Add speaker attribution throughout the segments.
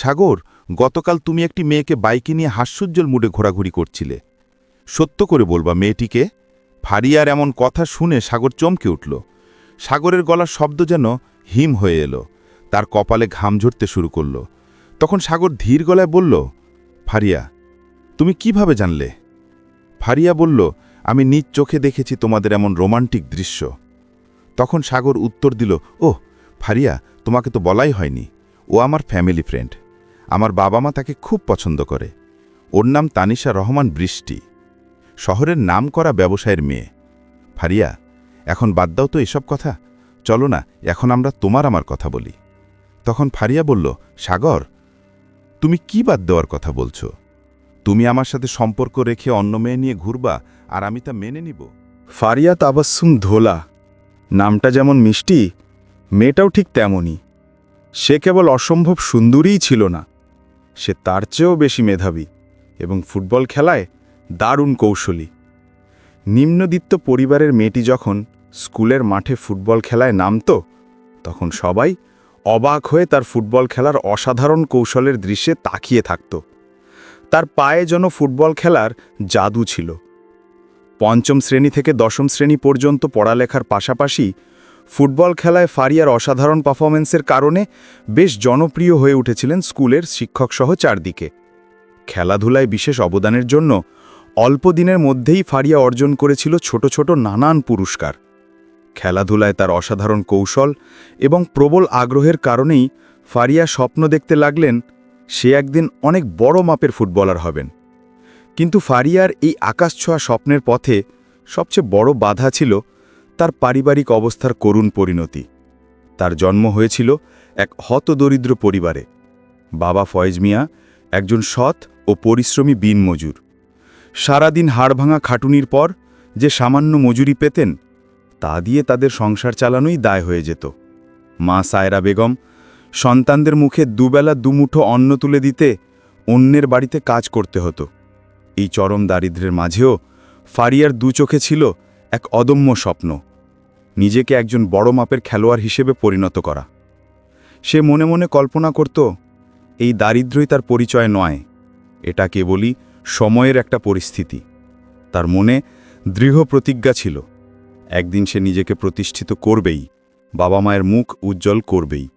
Speaker 1: সাগর, গতকাল তুমি একটি মেয়েকে বাইকে নিয়ে হাস্যোজ্জ্বল মুডে ঘোরাঘুরি করছিলে। সত্য করে বলবা মেয়েটিকে, ফারিয়ার এমন কথা শুনে সাগর চমকে উঠল। সাগরের গলার শব্দ যেন হিম হয়ে এলো, তার কপালে ঘাম ঝরতে শুরু করল। তখন সাগর ধীর গলায় বলল, ফারিয়া, তুমি কীভাবে জানলে? ফারিয়া বলল, আমি নিজ চোখে দেখেছি তোমাদের এমন রোমান্টিক দৃশ্য। তখন সাগর উত্তর দিল ও ফারিয়া, তোমাকে তো বলাই হয়নি। ও আমার ফ্যামিলি ফ্রেন্ড। আমার বাবা মা তাকে খুব পছন্দ করে। ওর নাম তানিশা রহমান বৃষ্টি। শহরের নাম করা ব্যবসায়ের মেয়ে। ফারিয়া, এখন বাদ দাও তো এসব কথা। চলো না, এখন আমরা তোমার আমার কথা বলি। তখন ফারিয়া বলল, সাগর, তুমি কি বাদ দেওয়ার কথা বলছো? তুমি আমার সাথে সম্পর্ক রেখে অন্য মেয়ে নিয়ে ঘুরবা, আর আমি তা মেনে নিব।
Speaker 2: ফারিয়া তাবাসুম ধোলা। নামটা যেমন মিষ্টি, মেয়েটাও ঠিক তেমনই। সে কেবল অসম্ভব সুন্দরীই ছিল না। সে তার চেয়েও বেশি মেধাবী এবং ফুটবল খেলায় দারুণ কৌশলী। নিম্নদিত্য পরিবারের মেয়েটি যখন স্কুলের মাঠে ফুটবল খেলায় নামত, তখন সবাই অবাক হয়ে তার ফুটবল খেলার অসাধারণ কৌশলের দৃশ্যে তাকিয়ে থাকত। তার পায়ে যেন ফুটবল খেলার জাদু ছিল। পঞ্চম শ্রেণি থেকে দশম শ্রেণি পর্যন্ত পড়ালেখার পাশাপাশি ফুটবল খেলায় ফারিয়ার অসাধারণ পারফরমেন্সের কারণে বেশ জনপ্রিয় হয়ে উঠেছিলেন স্কুলের শিক্ষকসহ চারদিকে। খেলাধুলায় বিশেষ অবদানের জন্য অল্প দিনের মধ্যেই ফারিয়া অর্জন করেছিল ছোট ছোট নানান পুরস্কার। খেলাধুলায় তার অসাধারণ কৌশল এবং প্রবল আগ্রহের কারণেই ফারিয়া স্বপ্ন দেখতে লাগলেন, সে একদিন অনেক বড় মাপের ফুটবলার হবেন। কিন্তু ফারিয়ার এই আকাশছোঁয়া স্বপ্নের পথে সবচেয়ে বড় বাধা ছিল তার পারিবারিক অবস্থার করুণ পরিণতি। তার জন্ম হয়েছিল এক হতদরিদ্র পরিবারে। বাবা ফয়েজ মিয়া একজন সৎ ও পরিশ্রমী দিনমজুর সারাদিন হাড়ভাঙা খাটুনির পর যে সামান্য মজুরি পেতেন, তা দিয়ে তাদের সংসার চালানোই দায় হয়ে যেত। মা সায়রা বেগম সন্তানদের মুখে দুবেলা দুমুঠো অন্ন তুলে দিতে অন্যের বাড়িতে কাজ করতে হতো। এই চরম দারিদ্র্যের মাঝেও ফারিয়ার দু চোখে ছিল এক অদম্য স্বপ্ন। নিজেকে একজন বড় মাপের খেলোয়াড় হিসেবে পরিণত করা। সে মনে মনে কল্পনা করত, এই দারিদ্র্যই তার পরিচয় নয়। এটা কেবলই সময়ের একটা পরিস্থিতি। তার মনে দৃঢ় প্রতিজ্ঞা ছিল, একদিন সে নিজেকে প্রতিষ্ঠিত করবেই, বাবা মায়ের মুখ উজ্জ্বল করবেই।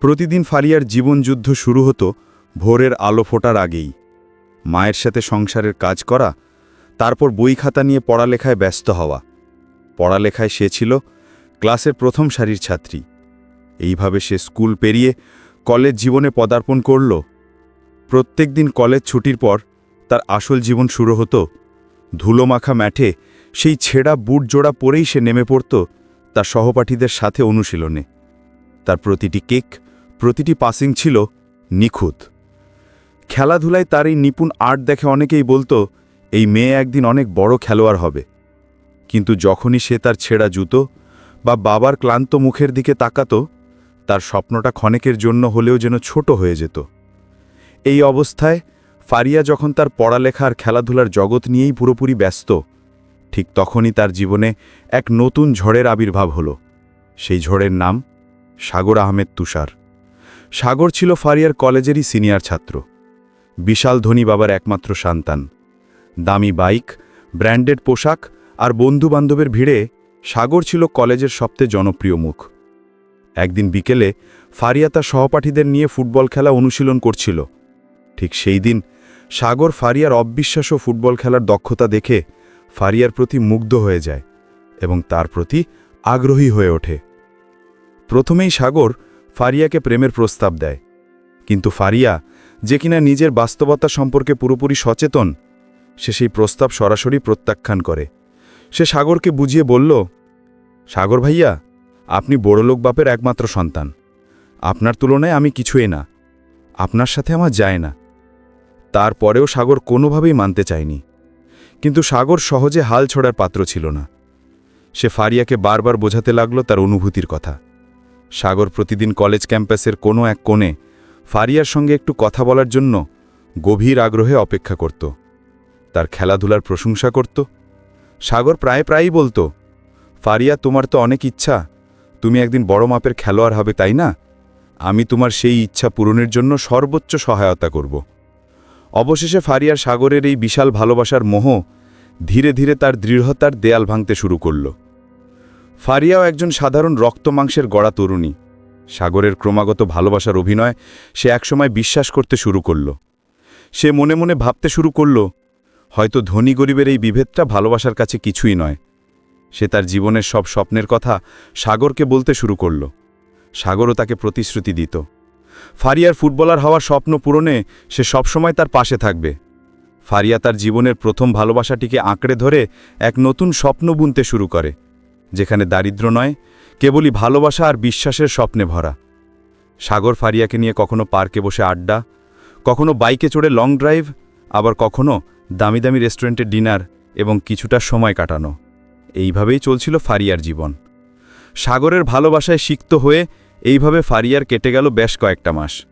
Speaker 2: প্রতিদিন ফারিয়ার জীবনযুদ্ধ শুরু হতো ভোরের আলো ফোটার আগেই। মায়ের সাথে সংসারের কাজ করা, তারপর বই খাতা নিয়ে পড়ালেখায় ব্যস্ত হওয়া। পড়ালেখায় সে ছিল ক্লাসের প্রথম সারির ছাত্রী। এইভাবে সে স্কুল পেরিয়ে কলেজ জীবনে পদার্পণ করল। প্রত্যেক দিন কলেজ ছুটির পর তার আসল জীবন শুরু হতো। ধুলোমাখা ম্যাঠে সেই ছেঁড়া বুট জোড়া পরেই সে নেমে পড়ত তার সহপাঠীদের সাথে অনুশীলনে। তার প্রতিটি কেক, প্রতিটি পাসিং ছিল নিখুঁত। খেলাধুলায় তার এই নিপুণ আর্ট দেখে অনেকেই বলতো, এই মেয়ে একদিন অনেক বড় খেলোয়াড় হবে। কিন্তু যখনই সে তার ছেঁড়া জুতো বা বাবার ক্লান্ত মুখের দিকে তাকাত, তার স্বপ্নটা ক্ষণেকের জন্য হলেও যেন ছোট হয়ে যেত। এই অবস্থায় ফারিয়া যখন তার পড়ালেখা আর খেলাধুলার জগৎ নিয়েই পুরোপুরি ব্যস্ত, ঠিক তখনই তার জীবনে এক নতুন ঝড়ের আবির্ভাব হল। সেই ঝড়ের নাম সাগর আহমেদ তুষার। সাগর ছিল ফারিয়ার কলেজেরই সিনিয়র ছাত্র। বিশাল ধনী বাবার একমাত্র সন্তান। দামি বাইক, ব্র্যান্ডেড পোশাক আর বন্ধুবান্ধবের ভিড়ে সাগর ছিল কলেজের সবচেয়ে জনপ্রিয় মুখ। একদিন বিকেলে ফারিয়া তার সহপাঠীদের নিয়ে ফুটবল খেলা অনুশীলন করছিল। ঠিক সেই দিন সাগর ফারিয়ার অবিশ্বাস্য ফুটবল খেলার দক্ষতা দেখে ফারিয়ার প্রতি মুগ্ধ হয়ে যায় এবং তার প্রতি আগ্রহী হয়ে ওঠে। প্রথমেই সাগর ফারিয়াকে প্রেমের প্রস্তাব দেয়, কিন্তু ফারিয়া যে কিনা নিজের বাস্তবতা সম্পর্কে পুরোপুরি সচেতন, সে সেই প্রস্তাব সরাসরি প্রত্যাখ্যান করে। সে সাগরকে বুঝিয়ে বলল, সাগর ভাইয়া, আপনি বড়লোক বাপের একমাত্র সন্তান। আপনার তুলনায় আমি কিছুই না। আপনার সাথে আমার যায় না। তারপরেও সাগর কোনোভাবেই মানতে চায়নি। কিন্তু সাগর সহজে হাল ছড়ার পাত্র ছিল না। সে ফারিয়াকে বারবার বোঝাতে লাগল তার অনুভূতির কথা। সাগর প্রতিদিন কলেজ ক্যাম্পাসের কোনো এক কোণে ফারিয়ার সঙ্গে একটু কথা বলার জন্য গভীর আগ্রহে অপেক্ষা করত। তার খেলাধুলার প্রশংসা করত। সাগর প্রায় প্রায়ই বলতো, ফারিয়া, তোমার তো অনেক ইচ্ছা। তুমি একদিন বড় মাপের খেলোয়াড় হবে, তাই না?
Speaker 3: আমি তোমার সেই ইচ্ছা পূরণের জন্য সর্বোচ্চ সহায়তা করব। অবশেষে ফারিয়ার সাগরের এই বিশাল ভালোবাসার মোহ ধীরে ধীরে তার দৃঢ়তার দেয়াল ভাঙতে শুরু করল। ফারিয়াও একজন সাধারণ রক্তমাংসের গড়া তরুণী। সাগরের ক্রমাগত ভালোবাসার অভিনয় সে একসময় বিশ্বাস করতে শুরু করল। সে মনে মনে ভাবতে শুরু করল হয়তো ধনী গরিবের এই বিভেদটা ভালোবাসার কাছে কিছুই নয়। সে তার জীবনের সব স্বপ্নের কথা সাগরকে বলতে শুরু করল। সাগরও তাকে প্রতিশ্রুতি দিত। ফারিয়ার ফুটবলার হওয়ার স্বপ্ন পূরণে সে সবসময় তার পাশে থাকবে। ফারিয়া তার জীবনের প্রথম ভালোবাসাটিকে আঁকড়ে ধরে এক নতুন স্বপ্ন বুনতে শুরু করে, যেখানে দারিদ্র নয়, কেবলই ভালোবাসা আর বিশ্বাসের স্বপ্নে ভরা। সাগর ফারিয়াকে নিয়ে কখনো পার্কে বসে আড্ডা, কখনো বাইকে চড়ে লং ড্রাইভ, আবার কখনো দামি দামি রেস্টুরেন্টে ডিনার এবং কিছুটা সময় কাটানো। এইভাবেই চলছিল ফারিয়ার জীবন। সাগরের ভালোবাসায় সিক্ত হয়ে এইভাবে ফারিয়ার কেটে গেল বেশ কয়েকটা মাস।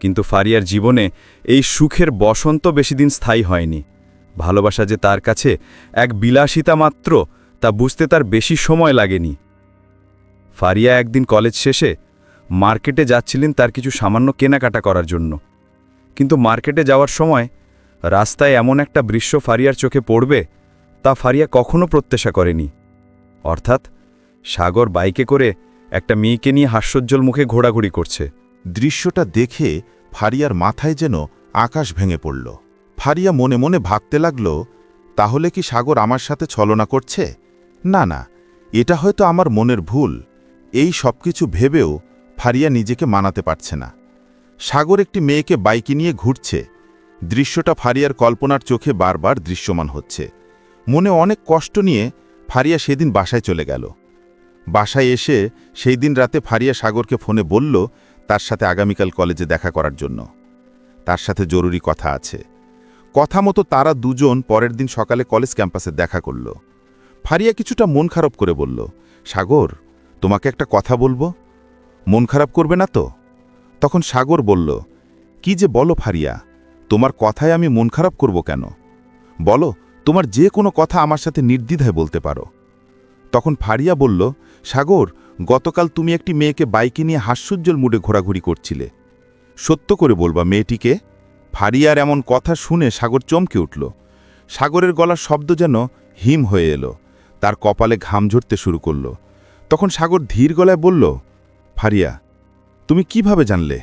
Speaker 3: কিন্তু ফারিয়ার জীবনে এই সুখের বসন্ত বেশিদিন স্থায়ী হয়নি। ভালোবাসা যে তার কাছে এক বিলাসিতা মাত্র, তা বুঝতে তার বেশি সময় লাগেনি। ফারিয়া একদিন কলেজ শেষে মার্কেটে যাচ্ছিলেন তার কিছু সামান্য কেনাকাটা করার জন্য। কিন্তু মার্কেটে যাওয়ার সময় রাস্তায় এমন একটা দৃশ্য ফারিয়ার চোখে পড়বে, তা ফারিয়া কখনো প্রত্যাশা করেনি। অর্থাৎ, সাগর বাইকে করে একটা মেয়েকে নিয়ে হাস্যোজ্জ্বল মুখে ঘোরাঘুরি করছে।
Speaker 2: দৃশ্যটা দেখে ফারিয়ার মাথায় যেন আকাশ ভেঙে পড়ল। ফারিয়া মনে মনে ভাবতে লাগল, তাহলে কি সাগর আমার সাথে ছলনা করছে? না না, এটা হয়তো আমার মনের ভুল। এই সব কিছু ভেবেও ফারিয়া নিজেকে মানাতে পারছে না। সাগর একটি মেয়েকে বাইকে নিয়ে ঘুরছে দৃশ্যটা ফারিয়ার কল্পনার চোখে বারবার দৃশ্যমান হচ্ছে। মনে অনেক কষ্ট নিয়ে ফারিয়া সেদিন বাসায় চলে গেল। বাসায় এসে সেই দিন রাতে ফারিয়া সাগরকে ফোনে বলল তার সাথে আগামীকাল কলেজে দেখা করার জন্য। তার সাথে জরুরি কথা আছে। কথা মতো তারা দুজন পরের দিন সকালে কলেজ ক্যাম্পাসে দেখা করল। ফারিয়া কিছুটা মন খারাপ করে বলল, সাগর, তোমাকে একটা কথা বলব? মন খারাপ করবে না তো? তখন সাগর বলল, কি যে বলো ফারিয়া তোমার কথায় আমি মন খারাপ করব কেন? বলো, তোমার যে কোনো কথা আমার সাথে নির্দ্বিধায় বলতে পারো। তখন ফারিয়া বলল, সাগর, গতকাল তুমি একটি মেয়েকে বাইকে নিয়ে হাস্যোজ্জ্বল মুডে ঘোরাঘুরি করছিলে। সত্য করে বলবা মেয়েটিকে। ফারিয়ার এমন কথা শুনে সাগর চমকে উঠল। সাগরের গলার শব্দ যেন হিম হয়ে এলো, তার কপালে ঘাম ঝরতে শুরু করল। তখন সাগর ধীর গলায় বলল, ফারিয়া, তুমি কীভাবে জানলে?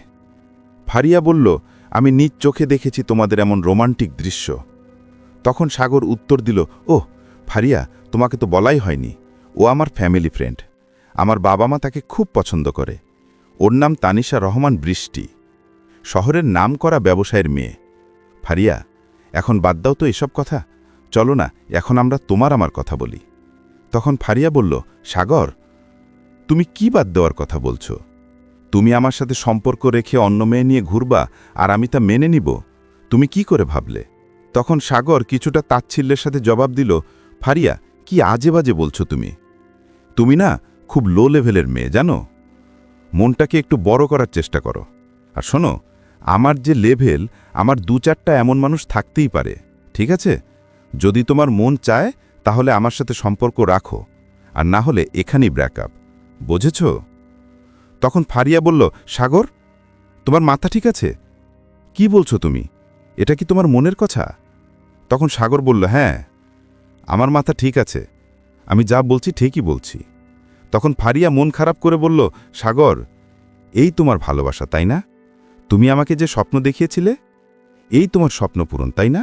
Speaker 2: ফারিয়া বলল আমি নিজ চোখে দেখেছি তোমাদের এমন রোমান্টিক দৃশ্য। তখন সাগর উত্তর দিল ও ফারিয়া, তোমাকে তো বলাই হয়নি। ও আমার ফ্যামিলি ফ্রেন্ড। আমার বাবা মা তাকে খুব পছন্দ করে। ওর নাম তানিশা রহমান বৃষ্টি। শহরের নাম করা ব্যবসায়ের মেয়ে। ফারিয়া, এখন বাদ দাও তো এসব কথা। চলো না, এখন আমরা তোমার আমার কথা বলি। তখন ফারিয়া বলল, সাগর, তুমি কি বাদ দেওয়ার কথা বলছো? তুমি আমার সাথে সম্পর্ক রেখে অন্য মেয়ে নিয়ে ঘুরবা আর আমি তা মেনে নিব। তুমি কি করে ভাবলে? তখন সাগর কিছুটা তাচ্ছিল্যের সাথে জবাব দিল, ফারিয়া, কি আজে বাজে বলছো তুমি? তুমি না খুব লো লেভেলের মেয়ে, জানো? মনটাকে একটু বড় করার চেষ্টা করো। আর শোনো, আমার যে লেভেল আমার দু চারটা এমন মানুষ থাকতেই পারে, ঠিক আছে? যদি তোমার মন চায়, তাহলে আমার সাথে সম্পর্ক রাখো। আর না হলে এখানেই ব্র্যাকআপ বুঝেছ? তখন ফারিয়া বলল, সাগর, তোমার মাথা ঠিক আছে? কি বলছো তুমি? এটা কি তোমার মনের কথা? তখন সাগর বলল হ্যাঁ আমার মাথা ঠিক আছে। আমি যা বলছি ঠিকই বলছি। তখন ফারিয়া মন খারাপ করে বলল, সাগর, এই তোমার ভালোবাসা, তাই না? তুমি আমাকে যে স্বপ্ন দেখিয়েছিলে, এই তোমার স্বপ্ন পূরণ, তাই না?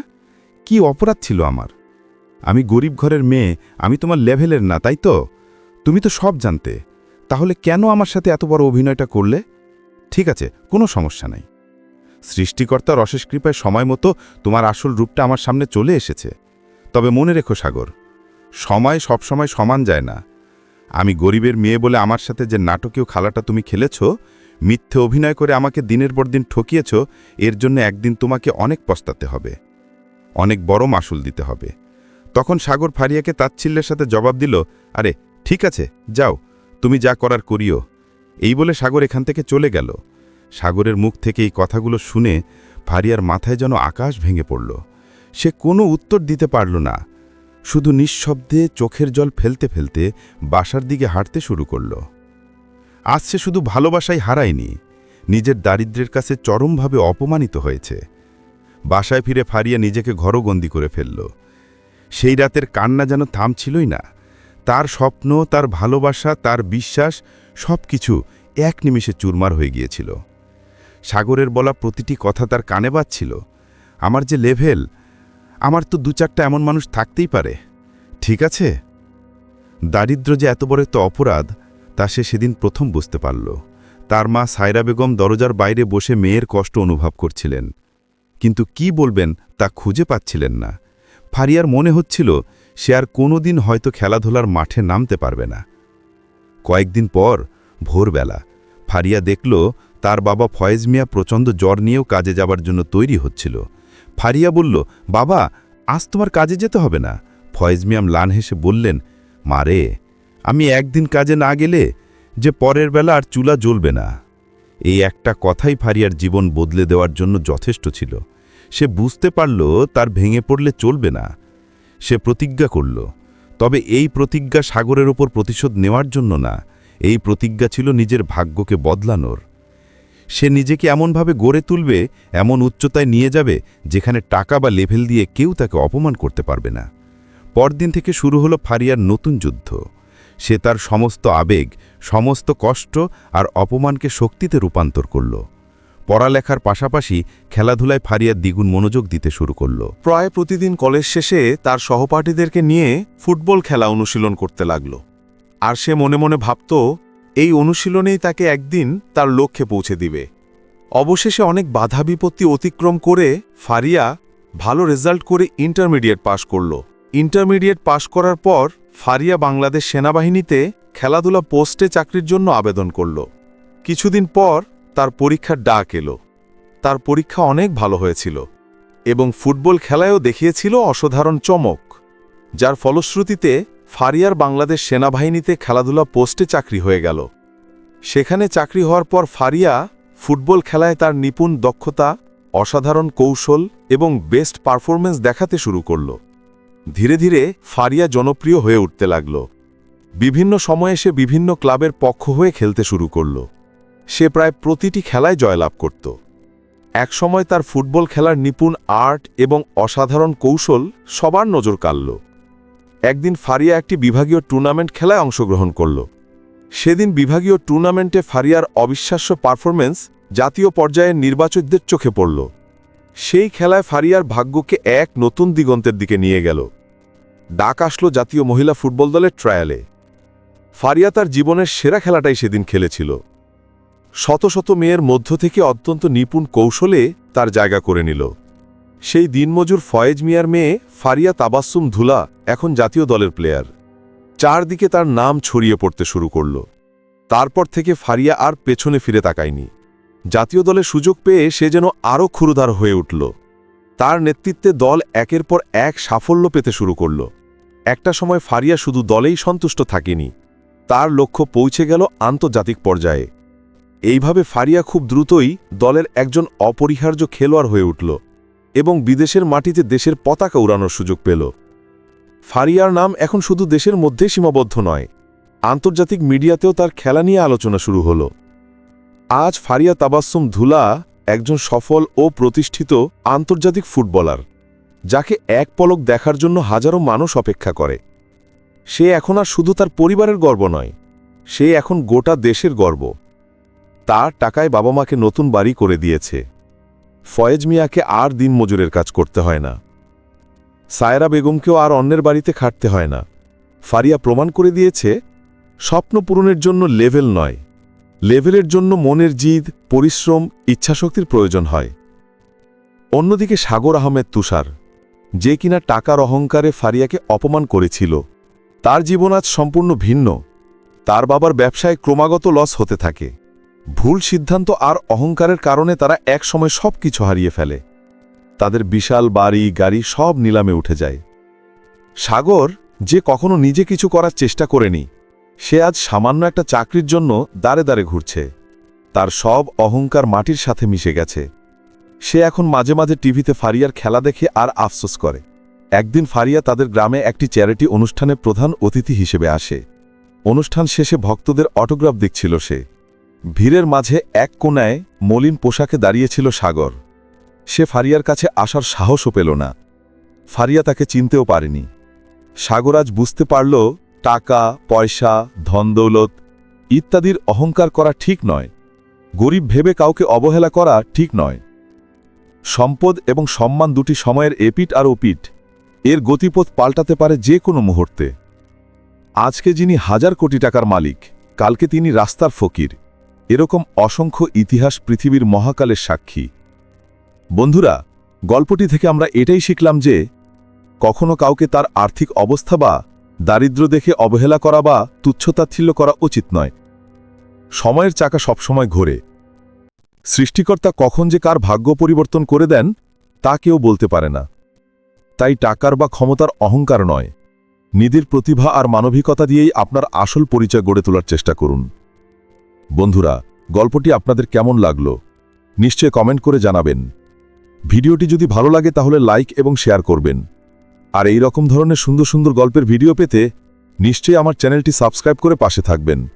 Speaker 2: কি অপরাধ ছিল আমার? আমি গরিব ঘরের মেয়ে, আমি তোমার লেভেলের না, তাই তো? তুমি তো সব জানতে। তাহলে কেন আমার সাথে এত বড় অভিনয়টা করলে? ঠিক আছে, কোনো সমস্যা নাই। সৃষ্টিকর্তার অশেষ কৃপায় সময় মতো তোমার আসল রূপটা আমার সামনে চলে এসেছে। তবে মনে রেখো, সাগর, সময় সবসময় সমান যায় না। আমি গরিবের মেয়ে বলে আমার সাথে যে নাটকীয় খালাটা তুমি খেলেছ, মিথ্যে অভিনয় করে আমাকে দিনের পর দিন ঠকিয়েছ, এর জন্য একদিন তোমাকে অনেক পস্তাতে হবে, অনেক বড় মাসুল দিতে হবে। তখন সাগর ফারিয়াকে তাচ্ছিল্যের সাথে জবাব দিল, আরে, ঠিক আছে, যাও। তুমি যা করার করিও। এই বলে সাগর এখান থেকে চলে গেল। সাগরের মুখ থেকে এই কথাগুলো শুনে ফারিয়ার মাথায় যেন আকাশ ভেঙে পড়ল। সে কোনো উত্তর দিতে পারল না। শুধু নিঃশব্দে চোখের জল ফেলতে ফেলতে বাসার দিকে হাঁটতে শুরু করল। আজ সে শুধু ভালোবাসাই হারায়নি, নিজের দারিদ্রের কাছে চরমভাবে অপমানিত হয়েছে। বাসায় ফিরে ফারিয়া নিজেকে ঘরবন্দি করে ফেলল। সেই রাতের কান্না যেন থামছিলই না। তার স্বপ্ন, তার ভালোবাসা, তার বিশ্বাস সব কিছু এক নিমিষে চুরমার হয়ে গিয়েছিল। সাগরের বলা প্রতিটি কথা তার কানে বাজছিল। আমার যে লেভেল, আমার তো দু চারটা এমন মানুষ থাকতেই পারে। ঠিক আছে? দারিদ্র্য যে এত বড় একটা অপরাধ, তা সে সেদিন প্রথম বুঝতে পারল। তার মা সায়রা বেগম দরজার বাইরে বসে মেয়ের কষ্ট অনুভব করছিলেন। কিন্তু কি বলবেন তা খুঁজে পাচ্ছিলেন না। ফারিয়ার মনে হচ্ছিল সে আর কোনোদিন হয়তো খেলাধুলার মাঠে নামতে পারবে না। কয়েকদিন পর, ভোরবেলা, ফারিয়া দেখল তার বাবা ফয়েজ মিয়া প্রচণ্ড জ্বর নিয়েও কাজে যাবার জন্য তৈরি হচ্ছিল। ফারিয়া বলল, বাবা, আজ তোমার কাজে যেতে হবে না। ফয়েজ মিয়াম লান হেসে বললেন মারে আমি একদিন কাজে না গেলে যে পরের বেলা আর চুলা জ্বলবে না। এই একটা কথাই ফারিয়ার জীবন বদলে দেওয়ার জন্য যথেষ্ট ছিল। সে বুঝতে পারল তার ভেঙে পড়লে চলবে না। সে প্রতিজ্ঞা করল। তবে এই প্রতিজ্ঞা সাগরের ওপর প্রতিশোধ নেওয়ার জন্য না, এই প্রতিজ্ঞা ছিল নিজের ভাগ্যকে বদলানোর। সে নিজেকে এমনভাবে গড়ে তুলবে, এমন উচ্চতায় নিয়ে যাবে, যেখানে টাকা বা লেভেল দিয়ে কেউ তাকে অপমান করতে পারবে না। পরদিন থেকে শুরু হলো ফারিয়ার নতুন যুদ্ধ। সে তার সমস্ত আবেগ, সমস্ত কষ্ট আর অপমানকে শক্তিতে রূপান্তর করল। পড়ালেখার পাশাপাশি খেলাধুলায় ফারিয়ার দ্বিগুণ মনোযোগ দিতে শুরু করল।
Speaker 4: প্রায় প্রতিদিন কলেজ শেষে তার সহপাঠীদেরকে নিয়ে ফুটবল খেলা অনুশীলন করতে লাগল। আর সে মনে মনে ভাবত, এই অনুশীলনেই তাকে একদিন তার লক্ষ্যে পৌঁছে দিবে। অবশেষে অনেক বাধা বিপত্তি অতিক্রম করে ফারিয়া ভালো রেজাল্ট করে ইন্টারমিডিয়েট পাশ করল। ইন্টারমিডিয়েট পাশ করার পর ফারিয়া বাংলাদেশ সেনাবাহিনীতে খেলাধুলা পোস্টে চাকরির জন্য আবেদন করল। কিছুদিন পর তার পরীক্ষার ডাক এলো। তার পরীক্ষা অনেক ভালো হয়েছিল এবং ফুটবল খেলায়ও দেখিয়েছিল অসাধারণ চমক, যার ফলশ্রুতিতে ফারিয়ার বাংলাদেশ সেনাবাহিনীতে খেলাধুলা পোস্টে চাকরি হয়ে গেল। সেখানে চাকরি হওয়ার পর ফারিয়া ফুটবল খেলায় তার নিপুণ দক্ষতা, অসাধারণ কৌশল এবং বেস্ট পারফরমেন্স দেখাতে শুরু করল। ধীরে ধীরে ফারিয়া জনপ্রিয় হয়ে উঠতে লাগল। বিভিন্ন সময়ে সে বিভিন্ন ক্লাবের পক্ষ হয়ে খেলতে শুরু করল। সে প্রায় প্রতিটি খেলায় জয়লাভ করত। একসময় তার ফুটবল খেলার নিপুণ আর্ট এবং অসাধারণ কৌশল সবার নজর কাড়ল। একদিন ফারিয়া একটি বিভাগীয় টুর্নামেন্ট খেলায় অংশগ্রহণ করল। সেদিন বিভাগীয় টুর্নামেন্টে ফারিয়ার অবিশ্বাস্য পারফরমেন্স জাতীয় পর্যায়ের নির্বাচকদের চোখে পড়ল। সেই খেলায় ফারিয়ার ভাগ্যকে এক নতুন দিগন্তের দিকে নিয়ে গেল। ডাক আসলো জাতীয় মহিলা ফুটবল দলের ট্রায়ালে। ফারিয়া তার জীবনের সেরা খেলাটাই সেদিন খেলেছিল। শত শত মেয়ের মধ্য থেকে অত্যন্ত নিপুণ কৌশলে তার জায়গা করে নিল। সেই দিনমজুর ফয়েজ মিয়ার মেয়ে ফারিয়া তাবাসুম ধুলা এখন জাতীয় দলের প্লেয়ার চারদিকে তার নাম ছড়িয়ে পড়তে শুরু করল। তারপর থেকে ফারিয়া আর পেছনে ফিরে তাকায়নি। জাতীয় দলে সুযোগ পেয়ে সে যেন আরও ক্ষুরুধার হয়ে উঠল। তার নেতৃত্বে দল একের পর এক সাফল্য পেতে শুরু করল। একটা সময় ফারিয়া শুধু দলেই সন্তুষ্ট থাকেনি। তার লক্ষ্য পৌঁছে গেল আন্তর্জাতিক পর্যায়ে। এইভাবে ফারিয়া খুব দ্রুতই দলের একজন অপরিহার্য খেলোয়াড় হয়ে উঠল এবং বিদেশের মাটিতে দেশের পতাকা উড়ানোর সুযোগ পেল। ফারিয়ার নাম এখন শুধু দেশের মধ্যে সীমাবদ্ধ নয়, আন্তর্জাতিক মিডিয়াতেও তার খেলা নিয়ে আলোচনা শুরু হল। আজ ফারিয়া তাবাসুম ধুলা একজন সফল ও প্রতিষ্ঠিত আন্তর্জাতিক ফুটবলার, যাকে এক পলক দেখার জন্য হাজারো মানুষ অপেক্ষা করে। সে এখন আর শুধু তার পরিবারের গর্ব নয়, সে এখন গোটা দেশের গর্ব। তার টাকায় বাবা মাকে নতুন বাড়ি করে দিয়েছে। ফয়েজ মিয়াকে আর দিন মজুরের কাজ করতে হয় না। সায়রা বেগমকেও আর অন্যের বাড়িতে খাটতে হয় না। ফারিয়া প্রমাণ করে দিয়েছে, স্বপ্ন পূরণের জন্য লেভেল নয়। লেভেলের জন্য মনের জিদ, পরিশ্রম, ইচ্ছাশক্তির প্রয়োজন হয়। অন্যদিকে সাগর আহমেদ তুষার, যে কিনা টাকার অহংকারে ফারিয়াকে অপমান করেছিল, তার জীবন আজ সম্পূর্ণ ভিন্ন। তার বাবার ব্যবসায় ক্রমাগত লস হতে থাকে। ভুল সিদ্ধান্ত আর অহংকারের কারণে তারা একসময় সব কিছু হারিয়ে ফেলে। তাদের বিশাল বাড়ি, গাড়ি সব নিলামে উঠে যায়। সাগর যে কখনো নিজে কিছু করার চেষ্টা করেনি, সে আজ সামান্য একটা চাকরির জন্য দাঁড়ে দাঁড়ে ঘুরছে। তার সব অহংকার মাটির সাথে মিশে গেছে। সে এখন মাঝে মাঝে টিভিতে ফারিয়ার খেলা দেখে আর আফসোস করে। একদিন ফারিয়া তাদের গ্রামে একটি চ্যারিটি অনুষ্ঠানে প্রধান অতিথি হিসেবে আসে। অনুষ্ঠান শেষে ভক্তদের অটোগ্রাফ দিচ্ছিল সে। ভিড়ের মাঝে এক কোনায় মলিন পোশাকে দাঁড়িয়েছিল সাগর। সে ফারিয়ার কাছে আসার সাহসও পেল না। ফারিয়া তাকে চিনতেও পারেনি। সাগর আজ বুঝতে পারল, টাকা, পয়সা ধনদৌলত ইত্যাদির অহংকার করা ঠিক নয়। গরিব ভেবে কাউকে অবহেলা করা ঠিক নয়। সম্পদ এবং সম্মান দুটি সময়ের এপিট আর ওপিট এর গতিপথ পাল্টাতে পারে যে কোনো মুহূর্তে। আজকে যিনি হাজার কোটি টাকার মালিক, কালকে তিনি রাস্তার ফকির। এরকম অসংখ্য ইতিহাস পৃথিবীর মহাকালের সাক্ষী। বন্ধুরা, গল্পটি থেকে আমরা এটাই শিখলাম যে, কখনো কাউকে তার আর্থিক অবস্থা বা দারিদ্র্য দেখে অবহেলা করা বা তুচ্ছতাচ্ছিল্য করা উচিত নয়। সময়ের চাকা সবসময় ঘোরে। সৃষ্টিকর্তা কখন যে কার ভাগ্য পরিবর্তন করে দেন, তা কেউ বলতে পারে না। তাই টাকার বা ক্ষমতার অহংকার নয়। নিধির প্রতিভা আর মানবিকতা দিয়েই আপনার আসল পরিচয় গড়ে তোলার চেষ্টা করুন। বন্ধুরা, গল্পটি আপনাদের কেমন লাগল? নিশ্চয় কমেন্ট করে জানাবেন। ভিডিওটি যদি ভালো লাগে তাহলে লাইক এবং শেয়ার করবেন। আর এই রকম ধরনের সুন্দর সুন্দর গল্পের ভিডিও পেতে নিশ্চয়ই আমার চ্যানেলটি সাবস্ক্রাইব করে পাশে থাকবেন।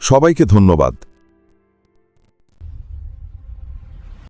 Speaker 4: সবাইকে ধন্যবাদ।